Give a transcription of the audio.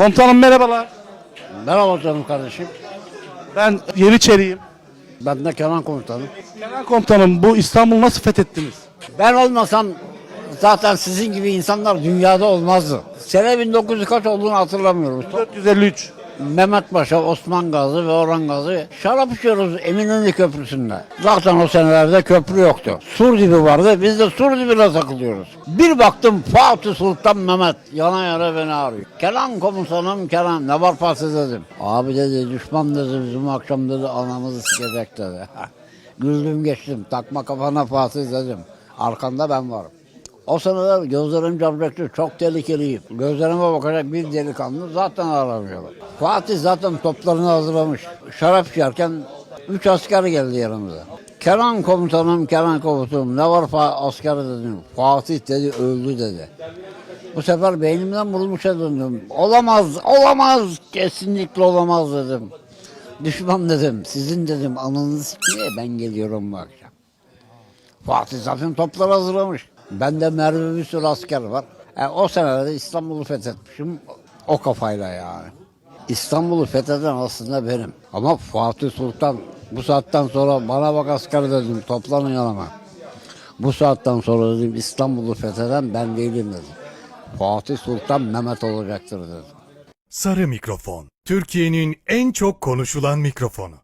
Komutanım merhabalar. Merhaba canım kardeşim. Ben Yeniçeriyim. Ben de Kenan komutanım. Kenan komutanım bu İstanbul'u nasıl fethettiniz? Ben olmasam zaten sizin gibi insanlar dünyada olmazdı. Sene 1900 kaç olduğunu hatırlamıyorum. 453. Mehmet Paşa, Osman Gazi ve Orhan Gazi şarap içiyoruz Eminönü Köprüsü'nde. Zaten o senelerde köprü yoktu. Sur dibi vardı. Biz de sur dibine takılıyoruz. Bir baktım Fatih Sultan Mehmet yana yana beni arıyor. Kenan komutanım Kenan ne var Fatih dedim. Abi dedi düşman dedi bizim akşam dedi anamızı sikecek dedi. Güldüm geçtim takma kafana Fatih dedim. Arkanda ben varım. O sırada gözlerim camcaklı, çok tehlikeliyim. Gözlerime bakacak bir delikanlı zaten aramıyorlar. Fatih zaten toplarını hazırlamış. Şarap içerken üç asker geldi yanımıza. Kenan komutanım, Kenan komutanım ne var fa asker dedim. Fatih dedi öldü dedi. Bu sefer beynimden vurulmuşa döndüm. Olamaz, olamaz, kesinlikle olamaz dedim. Düşman dedim, sizin dedim ananızı sikmeye ben geliyorum bu akşam. Fatih zaten toplar hazırlamış. Bende mermi bir sürü asker var. E, o senelerde İstanbul'u fethetmişim o kafayla yani. İstanbul'u fetheden aslında benim. Ama Fatih Sultan bu saatten sonra bana bak asker dedim toplanın yanıma. Bu saatten sonra dedim İstanbul'u fetheden ben değilim dedim. Fatih Sultan Mehmet olacaktır dedim. Sarı mikrofon. Türkiye'nin en çok konuşulan mikrofonu.